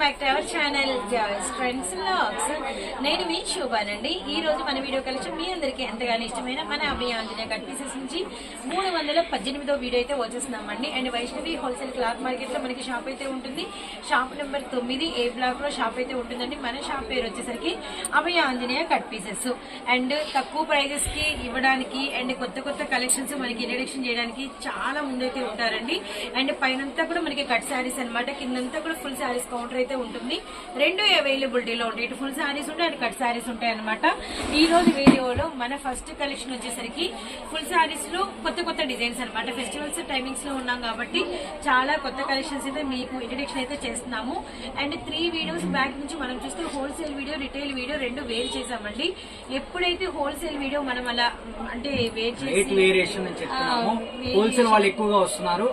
Back to our channel friends vlogs నేను మీ శోభానండి. ఈ రోజు మన వీడియో కలెక్షన్ మీ అందరికీ ఎంతగానో ఇష్టమైన మన అభయ ఆంజనేయ కట్ పీసెస్ నుంచి మూడు వందల పద్దెనిమిదో వీడియో అయితే వచ్చేస్తున్నామండి. అండ్ వైష్ణవి హోల్సేల్ క్లాత్ మార్కెట్లో మనకి షాప్ అయితే ఉంటుంది. షాప్ నెంబర్ తొమ్మిది ఏ బ్లాక్లో షాప్ అయితే ఉంటుందండి. మన షాప్ పేరు వచ్చేసరికి Abhaya Anjaneya cut pieces and తక్కువ ప్రైజెస్కి ఇవ్వడానికి అండ్ కొత్త కొత్త కలెక్షన్స్ మనకి ఇంట్రడక్షన్ చేయడానికి చాలా ముందైతే ఉంటారండి. అండ్ పైనంతా కూడా మనకి కట్ శారీస్ అన్నమాట. కిందంతా కూడా ఫుల్ శారీస్ కౌంటర్ అయితే ఉంటుంది. రెండు అవైలబిలిటీలో ఉంటాయి. ఇటు ఫుల్ శారీస్ ఉంటాయి అటు కట్ శారీస్ ఉంటాయి అనమాట ఈ రోజు వీడియోలో మన ఫస్ట్ కలెక్షన్ వచ్చేసరికి ఫుల్ శారీస్లో కొత్త కొత్త డిజైన్స్ అనమాట ఫెస్టివల్స్ టైమింగ్స్లో ఉన్నాం కాబట్టి చాలా కొత్త కలెక్షన్స్ అయితే మీకు ఇంట్రడక్షన్ అయితే చేస్తున్నాము. అండ్ త్రీ వీడియోస్ బ్యాక్ నుంచి మనం చూస్తే హోల్సేల్ వీడియో రిటైల్ వీడియో రెండు వేరు చేసామండి ఎప్పుడైతే హోల్సేల్ వీడియో మనం అలా అంటే వేరు చేసి హోల్సేల్ వాళ్ళు ఎక్కువగా వస్తున్నారు.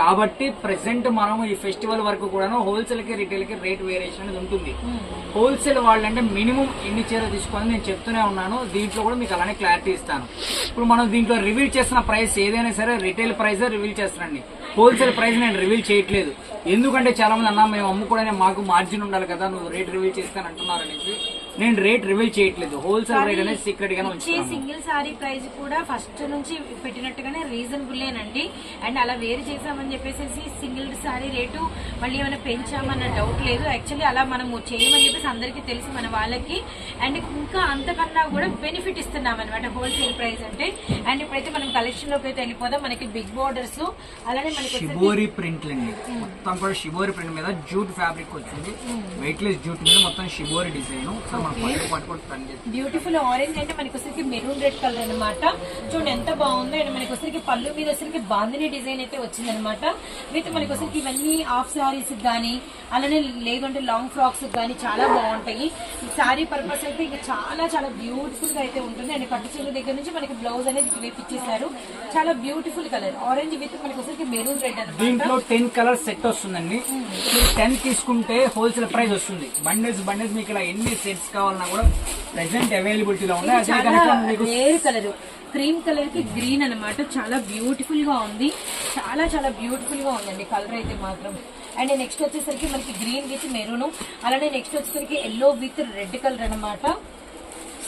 కాబట్టి ప్రెసెంట్ మనం ఈ ఫెస్టివల్ వరకు కూడాను హోల్సేల్కి రిటైల్ కి రేట్ వేరియేషన్ అనేది ఉంటుంది. హోల్సేల్ వాళ్ళు అంటే మినిమం ఎన్ని చీరలు తీసుకోవాలని నేను చెప్తూనే ఉన్నాను. దీంట్లో కూడా మీకు అలానే క్లారిటీ ఇస్తాను. ఇప్పుడు మనం దీంట్లో రివీల్ చేసిన ప్రైస్ ఏదైనా సరే రిటైల్ ప్రైస్ రివీల్ చేస్తానండి. హోల్సేల్ ప్రైస్ నేను రివీల్ చేయట్లేదు. ఎందుకంటే చాలా మంది అన్నా మేము అమ్ముకోవడానికి మాకు మార్జిన్ ఉండాలి కదా నువ్వు రేట్ రివీల్ చేస్తాను అంటున్నారు అనేసి. నేను రేట్ రివీల్ చేయట్లేదు. హోల్సేల్ రేట్ అనేది సీక్రెట్ గానే వచ్చే ఉంచుతాను సింగిల్ సారీ ప్రైస్ కూడా ఫస్ట్ నుంచి పెట్టినట్టుగానే రీజనబుల్ ఏనండి. అండ్ అలా వేరు చేసామని చెప్పేసి సింగిల్ సారీ రేటు మళ్ళీ ఏమైనా పెంచామన్న డౌట్ లేదు. యాక్చువల్లీ అలా మనము చేయమని చెప్పేసి అందరికీ తెలుసు మన వాళ్ళకి. అండ్ ఇంకా అంతకన్నా కూడా బెనిఫిట్ ఇస్తున్నాం అనమాట హోల్సేల్ ప్రైస్ అంటే. అండ్ ఇప్పుడైతే మనం కలెక్షన్లోకి అయితే వెళ్ళిపోదాం. మనకి బిగ్ బోర్డర్స్ అలానే మనకి షిబోరి ప్రింట్లు అండి మొత్తం కూడా షిబోరి ప్రింట్ మీద జూట్ ఫ్యాబ్రిక్ వచ్చింది. వెయిట్ లెస్ జూట్ మీద మొత్తం షిబోరి డిజైన్. బ్యూటిఫుల్ ఆరెంజ్ అంటే మనకి వచ్చరికి మెరూన్ రెడ్ కలర్ అన్నమాట. చూడండి ఎంత బాగుందో అండ్ మనకి వచ్చరికి పళ్ళు మీద వచ్చరికి బాందిని డిజైన్ అయితే వచ్చింది అనమాట విత్ మనకి వచ్చరికి ఇవన్నీ హాఫ్ సారీస్ కానీ అలానే లేదంటే లాంగ్ ఫ్రాక్స్ కానీ చాలా బాగుంటాయి. సారీ పర్పస్ అయితే ఇంకా చాలా చాలా బ్యూటిఫుల్గా అయితే ఉంటుంది. అండ్ పట్టు చీర దగ్గర నుంచి మనకి బ్లౌజ్ అనేది ఇచ్చేసారు చాలా బ్యూటిఫుల్ కలర్ ఆరెంజ్ విత్ మనకి వచ్చరికి మెరూన్ రెడ్ అనమాట దీంట్లో టెన్ కలర్ సెట్ వస్తుందండి. మీరు టెన్ తీసుకుంటే హోల్సేల్ ప్రైస్ వస్తుంది. బండిల్స్ బండిల్స్ మీకు ఇలా ఎన్ని సెట్స్ కావాలన్నా కూడా ప్రెసెంట్ అవైలబిలిటీలో ఉన్నాయి. రేర్ కలర్ క్రీమ్ కలర్కి గ్రీన్ అన్నమాట. చాలా బ్యూటిఫుల్గా ఉంది. చాలా చాలా బ్యూటిఫుల్గా ఉందండి కలర్ అయితే మాత్రం. అండ్ నెక్స్ట్ వచ్చేసరికి మనకి గ్రీన్ విత్ మెరూన్ అలానే నెక్స్ట్ వచ్చేసరికి ఎల్లో విత్ రెడ్ కలర్ అన్నమాట.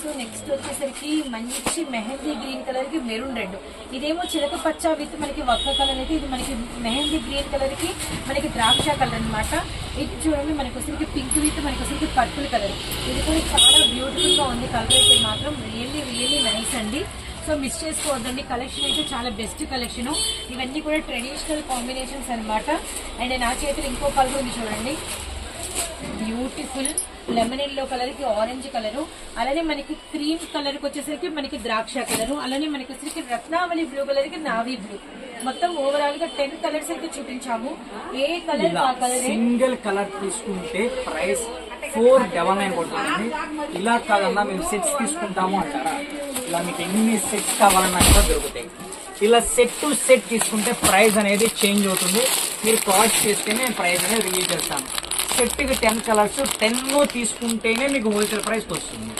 సో నెక్స్ట్ వచ్చేసరికి మంచి మెహందీ గ్రీన్ కలర్కి మెరూన్ రెడ్. ఇదేమో చిలక పచ్చ విత్ మనకి వక్క కలర్ అయితే ఇది మనకి మెహందీ గ్రీన్ కలర్కి మనకి ద్రాక్ష కలర్ అన్నమాట. ఇది చూడండి మనకి వచ్చరికి పింక్ విత్ మనకి వచ్చరికి పర్పుల్ కలర్. ఇది కూడా చాలా బ్యూటిఫుల్గా ఉంది కలర్ అయితే మాత్రం రియల్లీ రియల్లీ నైస్ అండి. సో మిస్ చేసుకోవద్దండి కలెక్షన్ అయితే చాలా బెస్ట్ కలెక్షన్. ఇవన్నీ కూడా ట్రెడిషనల్ కాంబినేషన్స్ అన్నమాట. అండ్ నా చేతిలో ఇంకో కలర్ ఉంది చూడండి. బ్యూటిఫుల్ లెమన్ ఎల్లో కలర్కి ఆరెంజ్ కలర్ అలానే మనకి క్రీమ్ కలర్కి వచ్చేసరికి మనకి ద్రాక్ష కలర్ అలానే మనకి వచ్చేసరికి రత్నావళి బ్లూ కలర్కి నావీ బ్లూ మొత్తం ఓవరాల్గా టెన్ కలర్స్ అయితే చూపించాము. ఏ కలర్ ఆ కలర్ సింగిల్ కలర్ తీసుకుంటే ప్రైస్ ఫోర్ డబల్ నైన్ పడుతుంది ఇలా కాదన్నా మేము సెట్స్ తీసుకుంటాము అంటారా? ఇలా మీకు ఎన్ని సెట్స్ కావాలన్నా కూడా దొరుకుతాయి. ఇలా సెట్ టు సెట్ తీసుకుంటే ప్రైస్ అనేది చేంజ్ అవుతుంది. మీరు కాస్ట్ చేస్తేనే నేను ప్రైస్ అనేది రిలీజ్ చేస్తాను సెట్కి టెన్ కలర్స్ టెన్ తీసుకుంటేనే మీకు హోల్సేల్ ప్రైస్ వస్తుంది.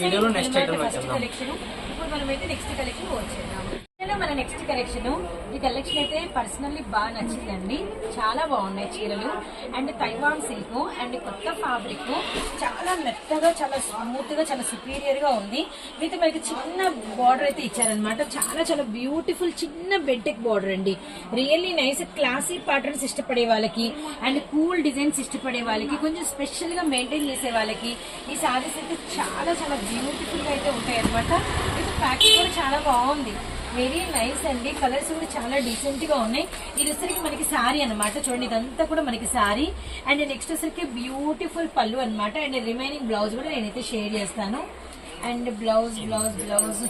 వీడియోలో నెక్స్ట్ ఐటమ్ వచ్చేద్దాం ఇప్పుడు మనం అయితే నెక్స్ట్ కలెక్షన్ వచ్చేద్దాం హలో మన నెక్స్ట్ కలెక్షన్ ఈ కలెక్షన్ అయితే పర్సనల్లీ బాగా నచ్చిందండి. చాలా బాగున్నాయి చీరలు. అండ్ తైవాన్ సిల్క్ అండ్ కొత్త ఫ్యాబ్రిక్ చాలా మెత్తగా చాలా స్మూత్గా చాలా సుపీరియర్గా ఉంది. విత్ మనకి చిన్న బార్డర్ అయితే ఇచ్చారనమాట చాలా చాలా బ్యూటిఫుల్ చిన్న బెడ్టెక్ బార్డర్ అండి. రియల్లీ నైస్ క్లాసీ ప్యాటర్న్స్ ఇష్టపడే వాళ్ళకి అండ్ కూల్ డిజైన్స్ ఇష్టపడే వాళ్ళకి కొంచెం స్పెషల్గా మెయింటైన్ చేసే వాళ్ళకి ఈ సారీస్ అయితే చాలా చాలా బ్యూటిఫుల్గా అయితే ఉంటాయి అనమాట ఇది ప్యాకింగ్ కూడా చాలా బాగుంది. వెరీ నైస్ అండి. కలర్స్ కూడా చాలా డీసెంట్గా ఉన్నాయి. ఇది వచ్చరికి మనకి సారీ అన్నమాట. చూడండి ఇదంతా కూడా మనకి సారీ. అండ్ నెక్స్ట్ వచ్చరికి బ్యూటిఫుల్ పళ్ళు అన్నమాట. అండ్ రిమైనింగ్ బ్లౌజ్ కూడా నేనైతే షేర్ చేస్తాను. అండ్ బ్లౌజ్ బ్లౌజ్ బ్లౌజ్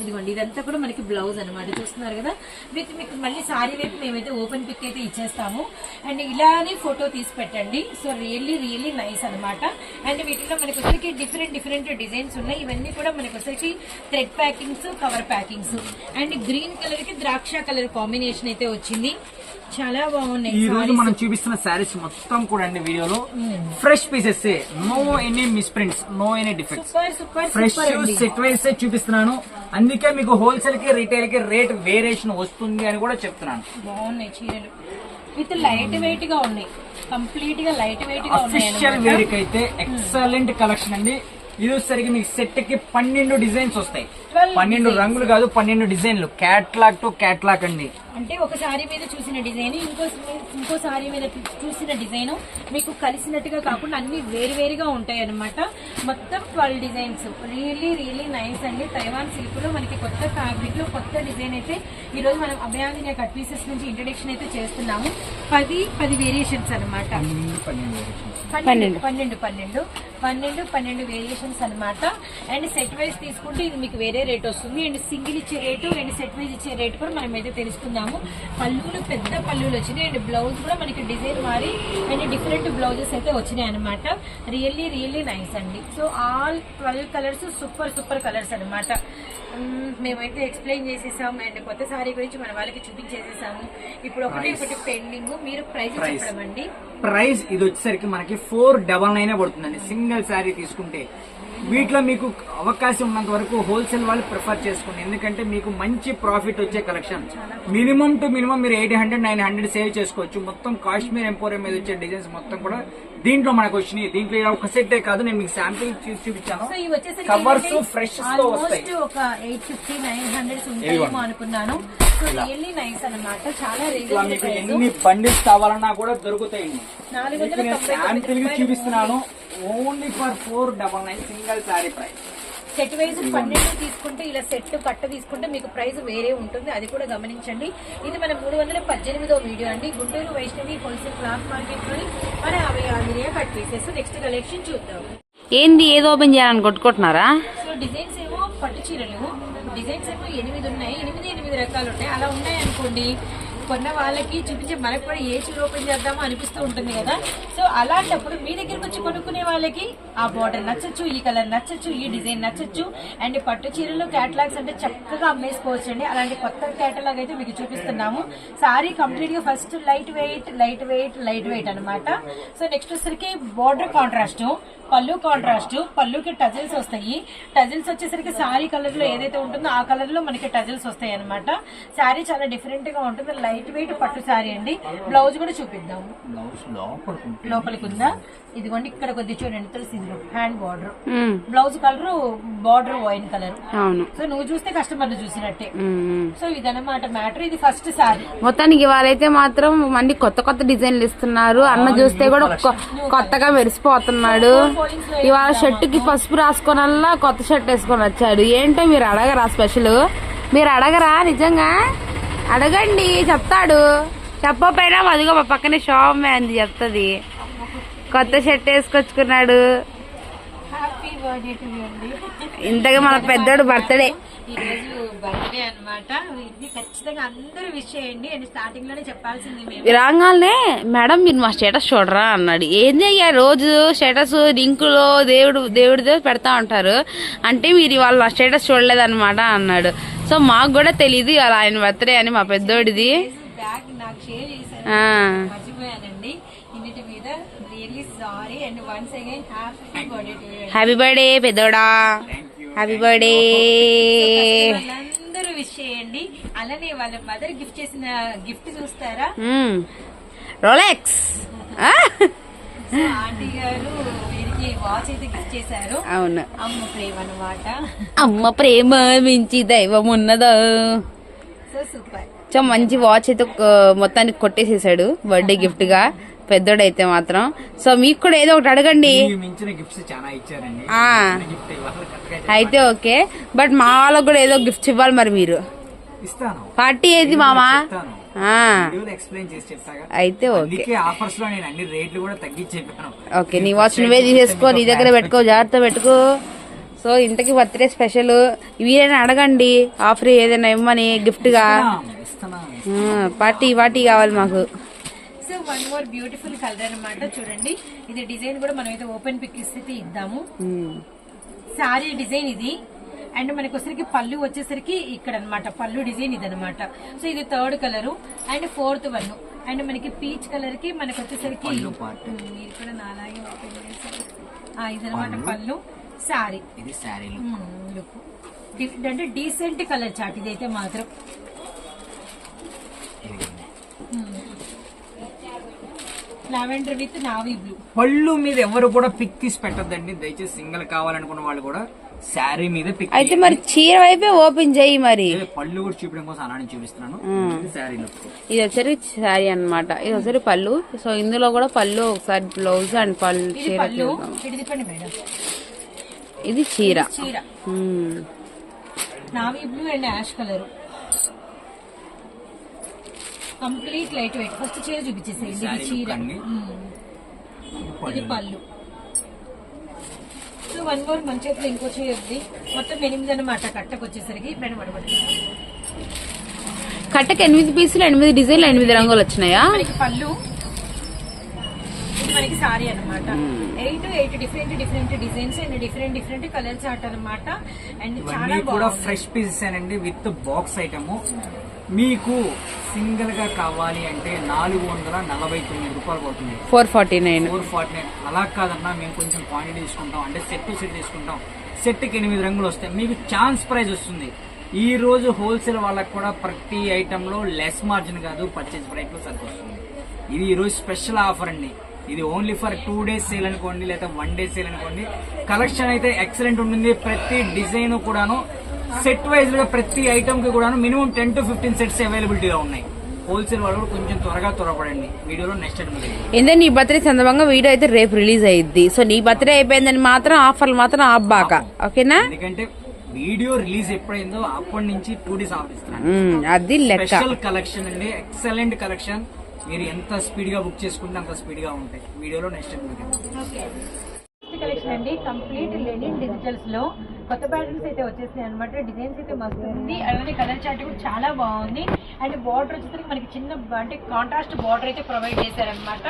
ఇదిగోండి ఇదంతా కూడా మనకి బ్లౌజ్ అనమాట చూస్తున్నారు కదా? విత్ మీకు మళ్ళీ సారీ వైపు మేమైతే ఓపెన్ పిక్ అయితే ఇచ్చేస్తాము. అండ్ ఇలానే ఫోటో తీసి పెట్టండి. సో రియల్లీ రియల్లీ నైస్ అనమాట అండ్ వీటిలో మనకి వచ్చేసి డిఫరెంట్ డిఫరెంట్ డిజైన్స్ ఉన్నాయి. ఇవన్నీ కూడా మనకి వచ్చేసి thread packings cover packings. And green కలర్కి ద్రాక్ష కలర్ కాంబినేషన్ అయితే వచ్చింది. చాలా బాగున్నాయి ఈ రోజు. మనం చూపిస్తున్న శారీస్ మొత్తం కూడా అండి వీడియోలో. Fresh pieces no any misprints no any defects fresh set wise చూపిస్తున్నాను. అందుకే మీకు హోల్సేల్కి రిటైల్కి రేట్ వేరియేషన్ వస్తుంది అని కూడా చెప్తున్నాను. బాగున్నాయి చీరలు. విత్ లైట్ వెయిట్గా ఉన్నాయి. కంప్లీట్గా లైట్ వెయిట్గా అఫీషియల్ ఉన్నాయి వేర్ అయితే ఎక్సలెంట్ కలెక్షన్ అండి. ఇది వచ్చేసరికి మీకు సెట్కి పన్నెండు డిజైన్స్ వస్తాయి. 12 పన్నెండు రంగులు కాదు పన్నెండు డిజైన్లు. క్యాట్లాగ్ టు క్యాట్లాగ్ అండి. అంటే ఒక సారీ మీద చూసిన డిజైన్ ఇంకో ఇంకో సారీ మీద చూసిన డిజైన్. మీకు కలిసినట్టుగా కాకుండా అన్ని వేరు వేరుగా ఉంటాయి అన్నమాట మొత్తం twelve designs. Really really nice అండి. తైవాన్ సిల్క్లో మనకి కొత్త ఫ్యాబ్రిక్లో కొత్త డిజైన్ అయితే ఈ రోజు మనం అభయాంజనేయ కట్ పీసెస్ నుంచి ఇంట్రడక్షన్ అయితే చేస్తున్నాము. పది పది వేరియేషన్స్ అన్నమాట. పన్నెండు. పన్నెండు పన్నెండు పన్నెండు. పన్నెండు పన్నెండు. వేరియేషన్స్ అన్నమాట. అండ్ సెట్ వైజ్ తీసుకుంటే ఇది మీకు వేరే రేట్ వస్తుంది. అండ్ సింగిల్ ఇచ్చే రేటు అండ్ సెట్ వైజ్ ఇచ్చే రేట్ కూడా మనం అయితే తెలుసుకుందాము. పళ్ళులు పెద్ద పళ్ళులు వచ్చినాయి. అండ్ బ్లౌజ్ కూడా మనకి డిజైన్ మారి అండ్ డిఫరెంట్ బ్లౌజెస్ అయితే వచ్చినాయి అనమాట రియల్లీ రియల్లీ నైస్ అండి. So all twelve colours super super colours అనమాట మేమైతే ఎక్స్ప్లెయిన్ చేసేసాం అండ్ కొత్త సారీ గురించి మన వాళ్ళకి చూపించేసేసాము. ఇప్పుడు ఒకటి ఒకటి పెండింగ్. మీరు ప్రైస్. చెప్పడం. అండి ప్రైస్ ఇది వచ్చేసరికి మనకి ఫోర్ డబల్ నైన్ పడుతుందండి. సింగిల్ శారీ తీసుకుంటే. వీటిలో మీకు అవకాశం ఉన్నంత వరకు హోల్సేల్ వాళ్ళు ప్రిఫర్ చేసుకోండి. ఎందుకంటే మీకు మంచి ప్రాఫిట్ వచ్చే కలెక్షన్ మినిమం టు మినిమం మీరు eight hundred nine hundred save చేసుకోవచ్చు. మొత్తం కాశ్మీర్ ఎంపోరియం మీద వచ్చే డిజైన్స్ మొత్తం కూడా దీంట్లో మనకు వచ్చినాయి. దీంట్లో ఇలా ఒక సెట్టే కాదు. నేను మీకు శాంపిల్ చూసి చూపించాను. కవర్స్ ఫ్రెష్ వస్తాయి. ఒక ఎయిట్ ఫిఫ్టీ నైన్ ఉంటాయేమో అనుకున్నాను. సో రియల్లీ నైస్ అన్నమాట. చాలా మీకు ఎన్ని బండిల్స్ కావాలన్నా కూడా తొమ్మిది శాంపిల్గా చూపిస్తున్నాను. Only for four double nine single sari price set wise పన్నెండు తీసుకుంటే ఇలా సెట్ కట్ట తీసుకుంటే మీకు ప్రైస్ వేరే ఉంటుంది. అది కూడా గమనించండి. ఇది మన మూడు వందల పద్దెనిమిదో వీడియో అండి. గుంటూరు వైష్ణవి హోల్సేల్ క్లాత్ మార్కెట్లోని మన అవి Anjaneya cut pieces next collection చూద్దాం. ఏంది ఏదో ఓపెన్ చేయాలని కొట్టుకుంటున్నారా? సో డిజైన్స్ ఏమో పట్టు చీరలు. డిజైన్స్ ఏమో ఎనిమిది ఉన్నాయి. ఎనిమిది ఎనిమిది రకాలు ఉంటాయి. అలా ఉన్నాయి అనుకోండి కొన్న వాళ్ళకి చూపించే మనకు కూడా ఏ చీర ఓపెన్ చేద్దామో అనిపిస్తూ ఉంటుంది కదా. సో అలాంటప్పుడు మీ దగ్గరకు వచ్చి కొనుక్కునే వాళ్ళకి ఆ బార్డర్ నచ్చచ్చు ఈ కలర్ నచ్చచ్చు ఈ డిజైన్ నచ్చచ్చు. అండ్ పట్టు చీరలు క్యాటలాగ్స్ అంటే చక్కగా అమ్మేసుకోవచ్చు అండి అలాంటి కొత్త క్యాటలాగ్ అయితే మీకు చూపిస్తున్నాము. సారీ కంప్లీట్గా first light weight light weight light weight అనమాట సో నెక్స్ట్ వచ్చేసరికి బార్డర్ కాంట్రాస్ట్ పళ్ళు కాంట్రాస్ట్ పళ్ళుకి టజిల్స్ వస్తాయి. టజిల్స్ వచ్చేసరికి సారీ కలర్లో ఏదైతే ఉంటుందో ఆ కలర్లో మనకి టజిల్స్ వస్తాయి అనమాట సారీ చాలా డిఫరెంట్గా ఉంటుంది. లైట్ వెయిట్ పట్టు సారీ అండి. బ్లౌజ్ కూడా చూపిద్దాం. బ్లౌజ్ లోపలికి ఉందా? ఇదిగోండి ఇక్కడ కొద్ది చూడండి తెలిసి hand border. Blouse colour border wine colour. అవును. సో నువ్వు చూస్తే కస్టమర్లు చూసినట్టే. సో ఇదన్నమాట మ్యాటర్ ఇది ఫస్ట్ సారీ. మొత్తానికి ఇవాళైతే మాత్రం మంది కొత్త కొత్త డిజైన్లు ఇస్తున్నారు. అన్న చూస్తే కూడా కొ- కొత్తగా మెరిసిపోతున్నాడు. ఇవాళ షర్టుకి పసుపు రాసుకోనల్లా కొత్త షర్ట్ వేసుకొని వచ్చాడు. ఏంటో మీరు అడగరా స్పెషల్ మీరు అడగరా నిజంగా? అడగండి చెప్తాడు. చెప్పపోయినా అదిగో మా పక్కనే షాప్ మ్యాన్ చెప్తుంది. కొత్త షర్ట్ వేసుకొచ్చుకున్నాడు. ఇంతగా మన పెద్దోడు బర్త్డే రాగానే మేడం మీరు మా స్టేటస్ చూడరా అన్నాడు. ఏం చెయ్యా? రోజు స్టేటస్ లింకులో దేవుడు దేవుడిదో పెడతా ఉంటారు. అంటే మీరు ఇవాళ నా స్టేటస్ చూడలేదన్నమాట అన్నాడు. సో మాకు కూడా తెలియదు ఇవాళ ఆయన బర్త్డే అని మా పెద్దోడిది. బ్యాగ్ నాకు షేర్ చేశారు. ఆ, మర్చిపోయానండి. ఇన్నిటి మీద really sorry and once again happy birthday పెద్దోడా. హ్యాపీ బర్త్డే విష్ చేయండి. అలానే వాళ్ళ మదర్ గిఫ్ట్ చేసిన గిఫ్ట్ చూస్తారా. రోలెక్స్ ఆ? సో ఆంటీ గారు వీరికి వాచ్ అయితే గిఫ్ట్ చేశారు. అవును. అమ్మ ప్రేమ అన్నమాట. అమ్మ ప్రేమ మించి దైవం ఉన్నదా? So super. సో మంచి వాచ్ అయితే మొత్తానికి కొట్టేసేసాడు బర్త్డే గిఫ్ట్గా పెద్దోడైతే మాత్రం. సో మీకు కూడా ఏదో ఒకటి అడగండి. గిఫ్ట్స్ అయితే ఓకే. బట్ మా వాళ్ళకి కూడా ఏదో గిఫ్ట్ ఇవ్వాలి మరి మీరు. ఇస్తాను. పార్టీ ఏది మామా? అయితే ఓకే. అందుకే ఆఫర్స్లో నేను అన్ని రేట్లు కూడా తగ్గించి చెప్పాను ఓకే నీ వాచ్ నువ్వే తీసేసుకో నీ దగ్గర పెట్టుకో జాగ్రత్త పెట్టుకో. సో ఇంతకి బర్త్డే స్పెషల్ వీరైనా అడగండి ఆఫర్ ఏదైనా ఇవ్వమని గిఫ్ట్గా పార్టీ పార్టీ కావాలి మాకు. So one more beautiful colour అన్నమాట చూడండి. ఇది డిజైన్ కూడా మనం అయితే ఓపెన్ పిక్ ఇస్తే ఇద్దాము. సారీ డిజైన్ ఇది. అండ్ మనకి వచ్చేసరికి పళ్ళు వచ్చేసరికి ఇక్కడ అన్నమాట పళ్ళు డిజైన్ ఇది అనమాట సో ఇది third colour and fourth one. And మనకి పీచ్ కలర్కి మనకి వచ్చేసరికి మీరు కూడా నాలాగే అనమాట పళ్ళు. సారీ ఇది లుక్. అంటే డీసెంట్ కలర్ చాట్ ఇదైతే మాత్రం. Lavender with navy blue. పళ్ళు మీద ఎవరు కూడా పిక్ తీసి పెట్టద్దండి. దయచేసి సింగిల్ కావాలనుకున్న వాళ్ళు కూడా శారీ మీద పిక్ అయితే మరి చీర వైపే ఓపెన్ చేయి మరి. పళ్ళు కూడా చూపించడం కోసం అలానే చూపిస్తున్నాను. శారీ లుక్ ఇది వచ్చేసరికి శారీ అన్నమాట. ఇది వచ్చేసరికి పళ్ళు. సో ఇందులో కూడా పళ్ళు ఒకసారి బ్లౌజ్ అండ్ పళ్ళు చీర. ఇది చీర. Navy blue and ash colour. Complete light weight. First చీర చూపించేసేయండి. ఇది శారీ చీర. ఇది పళ్ళు. సో వన్ మోర్ మన చేతిలో ఇంకో ఉంది మొత్తం ఎనిమిది అనమాట కట్టకు వచ్చేసరికి. ఇప్పుడు పడబడుతుంది. కట్టకి ఎనిమిది పీసులు ఎనిమిది డిజైన్లు ఎనిమిది రంగులు వచ్చినాయా? మనకి పళ్ళు. మనకి సారీ అన్నమాట. Eight eight different different designs and different different colour chart అన్నమాట. అండ్ చాలా ఫ్రెష్ పీసెస్ అండి విత్ బాక్స్ ఐటమ్ మీకు సింగిల్గా కావాలి అంటే నాలుగు వందల నలభై తొమ్మిది రూపాయలు పడుతుంది. Four forty nine. Four forty nine. అలా కాదన్నా మేము కొంచెం క్వాంటిటీ తీసుకుంటాం. అంటే సెట్ సెట్ తీసుకుంటాం. సెట్కి ఎనిమిది రంగులు వస్తాయి. మీకు ఛాన్స్ ప్రైస్ వస్తుంది. ఈ రోజు హోల్సేల్ వాళ్ళకి కూడా ప్రతి ఐటమ్లో లెస్ మార్జిన్ కాదు పర్చేజ్ ప్రైస్లో సరికి వస్తుంది ఇది ఈ రోజు స్పెషల్ ఆఫర్ అండి. ఇది only for two days sale అనుకోండి లేదా వన్ డే సేల్ అనుకోండి. కలెక్షన్ అయితే ఎక్సలెంట్ ఉంటుంది. ప్రతి డిజైన్ కూడాను సెట్ వైజ్గా ప్రతి ఐటమ్కి కూడాను minimum ten to fifteen sets అవైలబిలిటీలో ఉన్నాయి. హోల్సేల్ వాళ్ళు కూడా కొంచెం త్వరగా త్వరపడండి. వీడియోలో నెక్స్ట్ ఏంటంటే నీ బర్త్డే సందర్భంగా వీడియో అయితే రేపు రిలీజ్ అయ్యిద్ది సో నీ బర్త్డే అయిపోయిందని మాత్రం ఆఫర్లు మాత్రం ఆబ్బాక ఓకేనా? ఎందుకంటే వీడియో రిలీజ్ ఎప్పుడైందో అప్పటి నుంచి టూ డేస్ ఆఫిస్తున్నాను మ్మ్, అది లెక్క. స్పెషల్ కలెక్షన్ అండి. ఎక్సలెంట్ కలెక్షన్ మీరు ఎంత స్పీడ్గా బుక్ చేసుకుంటే అంత స్పీడ్గా ఉంటాయి. వీడియోలో నెక్స్ట్ కలెక్షన్ అండి. కంప్లీట్ లెనిన్ డిజిటల్స్లో కొత్త ప్యాటర్న్స్ అయితే వచ్చేసినాయి అనమాట డిజైన్స్ అయితే మస్తు ఉంది. అలానే కలర్ చార్ట్ కూడా చాలా బాగుంది. అండ్ బార్డర్ వచ్చేసరికి మనకి చిన్న అంటే కాంట్రాస్ట్ బార్డర్ అయితే ప్రొవైడ్ చేశారనమాట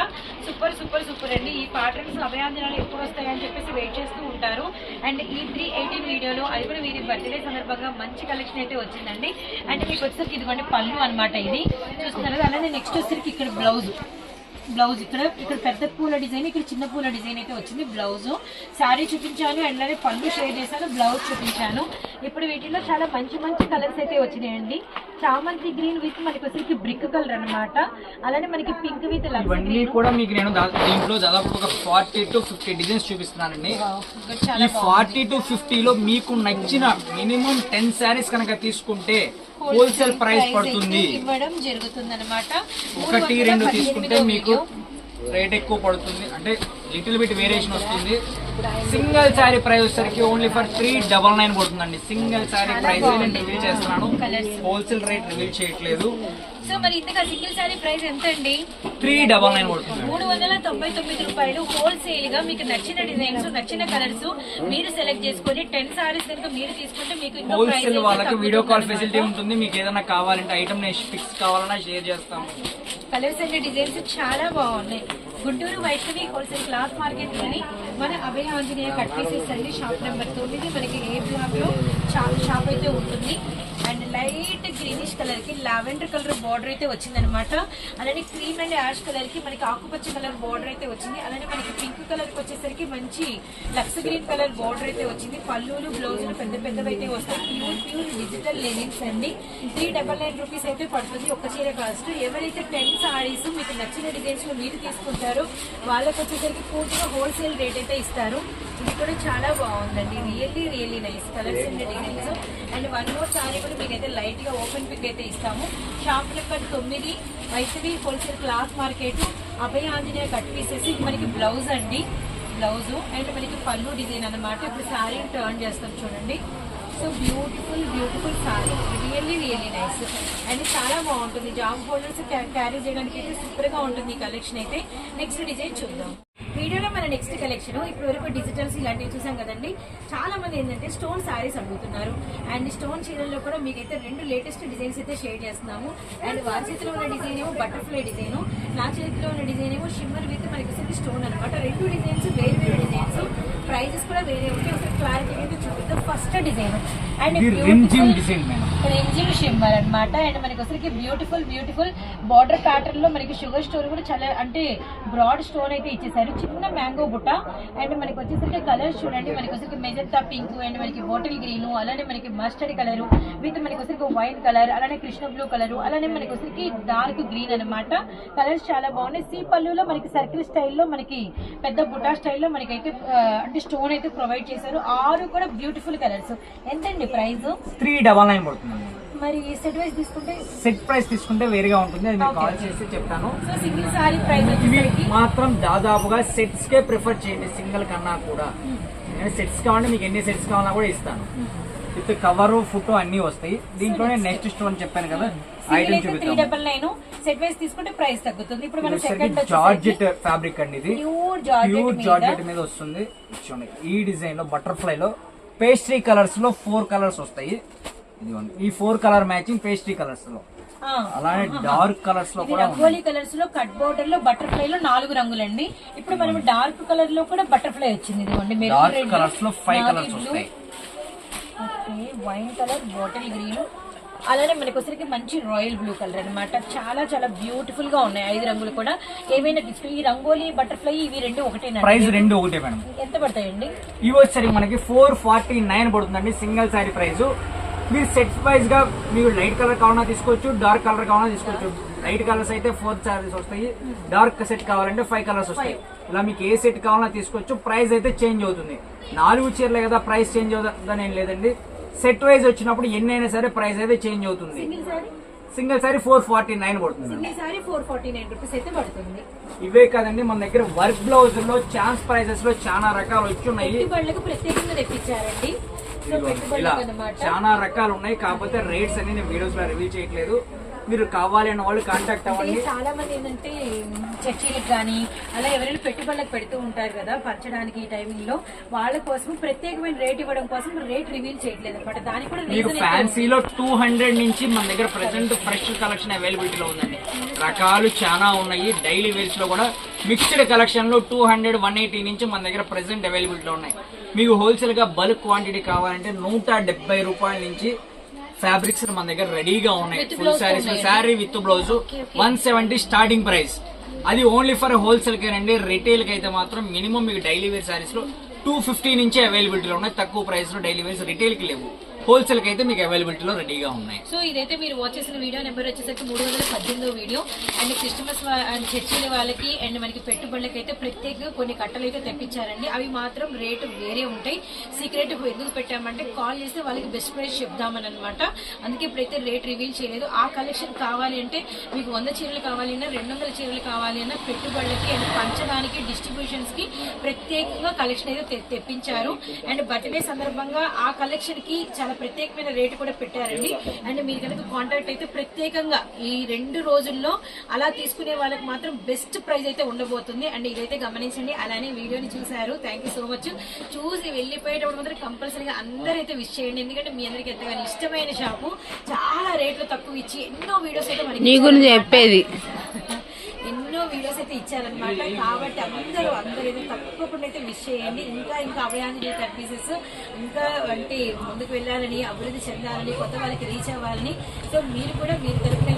సూపర్ సూపర్ సూపర్ అండి. ఈ ప్యాటర్న్స్ అభయాంజనాలు ఎప్పుడు వస్తాయని చెప్పేసి వెయిట్ చేస్తూ ఉంటారు. అండ్ ఈ త్రీ ఎయిటీన్ వీడియోలో అది కూడా వీరి బర్త్డే సందర్భంగా మంచి కలెక్షన్ అయితే వచ్చిందండి. అండ్ మీకు వచ్చేసరికి ఇదిగోండి పళ్ళు అనమాట ఇది. చూస్తున్నారు? అలానే నెక్స్ట్ వచ్చేసరికి ఇక్కడ బ్లౌజ్ బ్లౌజ్ ఇక్కడ ఇక్కడ పెద్ద పూల డిజైన్ ఇక్కడ చిన్న పూల డిజైన్ అయితే వచ్చింది బ్లౌజ్. శారీ చూపించాను అండ్ అలానే పళ్ళు షేర్ చేశాను బ్లౌజ్ చూపించాను. ఇప్పుడు వీటిలో చాలా మంచి మంచి కలర్స్ అయితే వచ్చినాయండి. చామంతి గ్రీన్ విత్ మనకి వచ్చేసి బ్రిక్ కలర్ అన్నమాట. అలానే మనకి పింక్ విత్ ఇవన్నీ కూడా మీకు నేను దీంట్లో దాదాపు ఒక ఫార్టీ టు ఫిఫ్టీ డిజైన్స్ చూపిస్తున్నానండి. ఈ ఫార్టీ టు ఫిఫ్టీలో మీకు నచ్చిన మినిమం టెన్ శారీస్ కనుక తీసుకుంటే హోల్సేల్ ప్రైస్ పడుతుంది. ఇవ్వడం జరుగుతుంది అనమాట ఒకటి రెండు తీసుకుంటే మీకు రేట్ ఎక్కువ పడుతుంది. అంటే లిటిల్ బిట్ వేరియేషన్ వస్తుంది. సింగిల్ శారీ ప్రైస్ వచ్చేసరికి only for three double nine పడుతుందండి. సింగిల్ శారీ ప్రైస్ నేను రివీల్ చేస్తున్నాను. హోల్సేల్ రేట్ రివీల్ చేయట్లేదు. సో మరి ఇంతగా సింగిల్ శారీ ప్రైస్ ఎంత అండి త్రీ డబల్ నైన్ మూడు వందల తొంభై తొమ్మిది రూపాయలు హోల్సేల్గా మీకు నచ్చిన డిజైన్స్ నచ్చిన కలర్స్ మీరు సెలెక్ట్ చేసుకొని టెన్ సారీస్ కనుక మీరు తీసుకుంటే మీకు ఇంకో హోల్సేల్ వాళ్ళకి వీడియో కాల్ ఫెసిలిటీ ఉంటుంది మీకు ఏదైనా కావాలంటే ఐటమ్ ఫిక్స్ కావాలన్నా షేర్ చేస్తాము కలర్స్ అండ్ డిజైన్స్ చాలా బాగున్నాయి. గుంటూరు వైష్ణవి హోల్సేల్ క్లాత్ మార్కెట్లోని మన అభయ ఆంజనేయ కట్ పీసెస్ అండి. షాప్ నెంబర్ తొమ్మిది. మనకి ఏ బ్లాక్లో షాప్ అయితే ఉంటుంది. లైట్ గ్రీనిష్ కలర్కి లావెండర్ కలర్ బార్డర్ అయితే వచ్చిందనమాట అలానే క్రీమ్ అండ్ యాష్ కలర్కి మనకి ఆకుపచ్చ కలర్ బార్డర్ అయితే వచ్చింది. అలానే మనకి పింక్ కలర్కి వచ్చేసరికి మంచి లక్స్ గ్రీన్ కలర్ బార్డర్ అయితే వచ్చింది. పళ్ళులు బ్లౌజులు పెద్ద పెద్దవి అయితే వస్తాయి. ప్యూర్ ప్యూర్ డిజిటల్ లెనిన్స్ అండి. త్రీ డబల్ నైన్ రూపీస్ అయితే పడుతుంది ఒక చీర కాస్ట్. ఎవరైతే టెన్ సారీస్ మీకు నచ్చిన డిజైన్స్లో మీరు తీసుకుంటారో వాళ్ళకి వచ్చేసరికి పూర్తిగా హోల్సేల్ రేట్ అయితే ఇస్తారు. ఇది కూడా చాలా బాగుందండి. Really really nice colours and designs and one more sari కూడా మీకు అయితే లైట్గా ఓపెన్ పిక్ అయితే ఇస్తాము. షాప్ నెంబర్ తొమ్మిది Vaishnavi wholesale cloth market Abhaya Anjaneya cut pieces మనకి బ్లౌజ్ అండి. బ్లౌజ్ అండ్ మనకి పళ్ళు డిజైన్ అన్నమాట. ఇప్పుడు సారీ టర్న్ చేస్తాం చూడండి. So beautiful beautiful sari really really nice and చాలా బాగుంటుంది. జాబ్ హోల్డర్స్ క్యారీ చేయడానికి అయితే సూపర్గా ఉంటుంది ఈ కలెక్షన్ అయితే. నెక్స్ట్ డిజైన్ చూద్దాం. మన నెక్స్ట్ కలెక్షన్ ఇప్పుడు వరకు డిజిటల్స్ ఇలాంటివి చూసాం కదండి. చాలా మంది ఏంటంటే స్టోన్ సారీస్ అడుగుతున్నారు. అండ్ స్టోన్ చీరల్లో కూడా మీకైతే రెండు లేటెస్ట్ డిజైన్స్ అయితే షేర్ చేస్తున్నాము. అండ్ వారి చేతిలో ఉన్న డిజైన్ ఏమో బటర్ఫ్లై డిజైన్ నా చేతిలో ఉన్న డిజైన్ ఏమో షిమ్మర్ విత్ మనకి వచ్చేసి స్టోన్ అనమాట రెండు డిజైన్స్ వేరు వేరు డిజైన్స్ ప్రైజెస్ కూడా వేరే. ఉంటాయి ఒకసారి క్లారిటీ అయితే చూపిద్దాం. ఫస్ట్ డిజైన్ అండ్ ఇక్కడ ఇంజిన్ షిమ్మర్ అనమాట అండ్ మనకి వచ్చరికి బ్యూటిఫుల్ బ్యూటిఫుల్ బార్డర్ ప్యాటర్న్లో మనకి షుగర్ స్టోన్ కూడా చాలా అంటే బ్రాడ్ స్టోన్ అయితే ఇచ్చేసారు చిన్న మ్యాంగో బుట్ట. అండ్ మనకి వచ్చేసరికి కలర్స్ చూడండి. మనకి వచ్చరికి మెజంతా పింక్ అండ్ మనకి బాటిల్ గ్రీన్ అలానే మనకి మస్టర్డ్ కలర్ విత్ మనకి వచ్చరికి వైట్ కలర్ అలానే కృష్ణ బ్లూ కలర్ అలానే మనకి వచ్చరికి డార్క్ గ్రీన్ అన్నమాట. కలర్స్ చాలా బాగున్నాయి. సీ పళ్ళులో మనకి సర్కిల్ స్టైల్లో మనకి పెద్ద బుటా స్టైల్లో మనకైతే అయితే అంటే స్టోన్ అయితే ప్రొవైడ్ చేశారు. ఆరు కూడా బ్యూటిఫుల్ కలర్స్ ఎంతండి ప్రైస్ త్రీ డబల్ నైన్ మరి సెట్ వైజ్ తీసుకుంటే సెట్ ప్రైస్ తీసుకుంటే వేరేగా ఉంటుంది. అది మీకు కాల్ చేసి చెప్తాను. సో సింగిల్ సారీ ప్రైస్ మాత్రం దాదాపుగా సెట్స్ కే ప్రిఫర్ చేయండి సింగిల్ కన్నా కూడా. నేను సెట్స్ కావాలంటే మీకు ఎన్ని సెట్స్ కావాలన్నా కూడా ఇస్తాను. విత్ కవర్ ఫోటో అన్ని వస్తాయి. దీంట్లోనే నెక్స్ట్ స్టోన్ చెప్పాను కదా ఐటమ్ చూపిస్తాను సెట్ వైజ్ తీసుకుంటే ప్రైస్ తగ్గుతుంది. ఇప్పుడు మనం సెకండ్ జార్జెట్ ఫ్యాబ్రిక్ అండి ఇది. ప్యూర్ జార్జెట్ ప్యూర్ జార్జెట్ మీద వస్తుంది. చూడండి ఈ డిజైన్లో బటర్ఫ్లై లో పేస్ట్రీ కలర్స్లో ఫోర్ కలర్స్ వస్తాయి. ఇదిగోండి ఈ ఫోర్ కలర్ మ్యాచింగ్ పేస్ట్రీ కలర్స్లో అలానే డార్క్ కలర్స్లో కూడా రంగోలీ కలర్స్లో కట్ బోర్డర్లో బటర్ఫ్లై లో నాలుగు రంగులండి. ఇప్పుడు మనం డార్క్ కలర్లో కూడా బటర్ఫ్లై వచ్చింది ఇదిగోండి. డార్క్ కలర్స్లో ఫైవ్ కలర్స్ వస్తాయి. Okay wine colour bottle green. అలానే మనకి వచ్చరికి మంచి రాయల్ బ్లూ కలర్ అన్నమాట. చాలా చాలా బ్యూటిఫుల్గా ఉన్నాయి ఐదు రంగులు కూడా. ఏమైనా తీసుకో ఈ రంగోలీ బటర్ఫ్లై ఇవి రెండు ఒకటేనా ప్రైస్ రెండు ఒకటే మేడం. ఎంత పడతాయండి? ఇవి వచ్చేసరికి మనకి ఫోర్ ఫార్టీ నైన్ పడుతుందండి సింగిల్ శారీ ప్రైస్ మీరు సెట్స్ వైజ్గా మీరు లైట్ కలర్ కావాలన్నా తీసుకోవచ్చు డార్క్ కలర్ కావాలన్నా తీసుకోవచ్చు. లైట్ కలర్స్ అయితే ఫోర్ శారీస్ వస్తాయి. డార్క్ సెట్ కావాలంటే ఫైవ్ కలర్స్ వస్తాయి. ఇలా మీకు ఏ సెట్ కావాలన్నా తీసుకోవచ్చు. ప్రైస్ అయితే చేంజ్ అవుతుంది. నాలుగు చీరలే కదా ప్రైస్ చేంజ్ అవుతుందని ఏం లేదండి. సెట్ వైజ్ వచ్చినప్పుడు ఎన్ని అయినా సరే ప్రైస్ అయితే చేంజ్ అవుతుంది. Single sari four forty nine పడుతుంది. ఇవే కాదండి మన దగ్గర వర్క్ బ్లౌజ్లో ఛాన్స్ ప్రైజెస్లో చాలా రకాలు వచ్చి ఉన్నాయి. ప్రత్యేకంగా తెప్పించారండి. ఇలా చాలా రకాలు ఉన్నాయి కాకపోతే రేట్స్ అనేది నేను వీడియోస్లో రివీల్ చేయట్లేదు. మీరు కావాలి అన్న వాళ్ళు కాంటాక్ట్ అవ్వండి. చాలా మంది ఏంటంటే చర్చీలకు కానీ అలా ఎవరైనా పెట్టుబడులకు పెడుతూ ఉంటారు కదా పంచడానికి ఈ టైమింగ్లో. వాళ్ళ కోసం ప్రత్యేకమైన రేట్ ఇవ్వడం కోసం రేట్ రివీల్ చేయట్లేదు అనమాట దానికి కూడా మీకు ఫ్యాన్సీలో టూ హండ్రెడ్ నుంచి మన దగ్గర ప్రెసెంట్ ఫ్రెష్ కలెక్షన్ అవైలబిలిటీలో ఉందండి. రకాలు చాలా ఉన్నాయి. డైలీ వేర్స్లో కూడా మిక్స్డ్ కలెక్షన్లో టూ హండ్రెడ్ వన్ ఎయిటీ నుంచి మన దగ్గర ప్రెసెంట్ అవైలబిలిటీలో ఉన్నాయి. మీకు హోల్సేల్గా బల్క్ క్వాంటిటీ కావాలంటే నూట డెబ్బై రూపాయల నుంచి ఫ్యాబ్రిక్స్ మన దగ్గర రెడీగా ఉన్నాయి. Full saris? Sari with blouse one seventy starting price అది ఓన్లీ ఫర్ హోల్సేల్ కేనండి. రిటైల్కి అయితే మాత్రం మినిమం మీకు డైలీ వేర్ శారీస్లో టూ ఫిఫ్టీ నుంచి అవైలబిలిటీలో ఉన్నాయి. తక్కువ ప్రైస్లో డైలీ వేర్స్ రిటైల్కి లేవు. హోల్సేల్కి అయితే మీకు అవైలబిలిటీలో రెడీగా ఉన్నాయి. సో ఇదైతే మీరు వాచ్ చేసిన వీడియో నెంబర్ వచ్చేసరికి మూడు వందల పద్దెనిమిదో వీడియో. అండ్ క్రిస్టమస్ అండ్ చర్చిల వాళ్ళకి అండ్ మనకి పెట్టుబడులకి అయితే ప్రత్యేకంగా కొన్ని కట్టలు అయితే తెప్పించారండి. అవి మాత్రం రేటు వేరే ఉంటాయి. సీక్రెట్ ఎందుకు పెట్టామంటే కాల్ చేస్తే వాళ్ళకి బెస్ట్ ప్రైస్ చెప్దామని అనమాట అందుకే ఇప్పుడైతే రేట్ రివీల్ చేయలేదు. ఆ కలెక్షన్ కావాలి అంటే మీకు వంద చీరలు కావాలి అన్నా రెండు వందల చీరలు కావాలి అన్నా పెట్టుబడులకి అండ్ పంచడానికి డిస్ట్రిబ్యూషన్స్కి ప్రత్యేకంగా కలెక్షన్ అయితే తె- తెప్పించారు. అండ్ బర్త్డే సందర్భంగా ఆ కలెక్షన్కి చాలా ప్రత్యేకమైన రేటు కూడా పెట్టారండి. అండ్ మీరు కనుక కాంటాక్ట్ అయితే ప్రత్యేకంగా ఈ రెండు రోజుల్లో అలా తీసుకునే వాళ్ళకి మాత్రం బెస్ట్ ప్రైస్ అయితే ఉండబోతుంది. అండ్ ఇదైతే గమనించండి. అలానే వీడియోని చూసారు థ్యాంక్ యూ సో మచ్ చూసి వెళ్ళిపోయేటప్పుడు మాత్రం కంపల్సరీగా అందరైతే విష్ చేయండి. ఎందుకంటే మీ అందరికి ఎంతగానో ఇష్టమైన షాపు చాలా రేట్లు తక్కువ ఇచ్చి ఎన్నో వీడియోస్ అయితే మనకి చెప్పేది. వీడియోస్ అయితే ఇచ్చారనమాట కాబట్టి అందరూ అందరూ అయితే తప్పకుండా అయితే మిస్ చేయండి. ఇంకా ఇంకా అభయాంజలి సర్వీసెస్ ఇంకా అంటే ముందుకు వెళ్ళాలని అభివృద్ధి చెందాలని కొత్త వాళ్ళకి రీచ్ అవ్వాలని. సో మీరు కూడా మీరు తరపున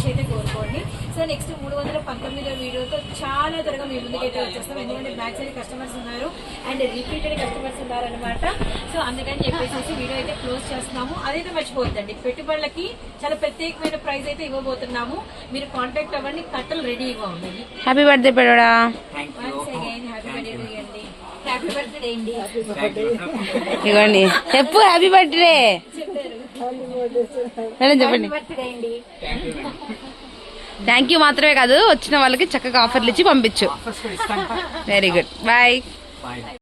విష్ అయితే కోరుకోండి. సో నెక్స్ట్ మూడు వందల పంతొమ్మిదో వీడియోతో చాలా త్వరగా మీ ముందుకైతే వచ్చేస్తాం. ఎందుకంటే బ్యాక్ సైడ్ కస్టమర్స్ ఉన్నారు అండ్ రిపీటెడ్ కస్టమర్స్ ఉన్నారనమాట సో అందుకని చెప్పేసి వీడియో అయితే క్లోజ్ చేస్తున్నాము. అదైతే మర్చిపోవద్దండి. పెట్టుబడులకి చాలా ప్రత్యేకమైన ప్రైస్ అయితే ఇవ్వబోతున్నాము. మీరు కాంటాక్ట్ అవ్వండి. కట్టలు రెడీగా ఉన్నాయి. హ్యాపీ బర్త్డే పెడోడా హ్యాపీ బర్త్డే అండి హ్యాపీ బర్త్డే అండి థ్యాంక్ యూ ఇవ్వండి చెప్పు హ్యాపీ బర్త్డే మేడం చెప్పండి. థ్యాంక్ యూ మాత్రమే కాదు వచ్చిన వాళ్ళకి చక్కగా ఆఫర్లు ఇచ్చి పంపించు. Very good bye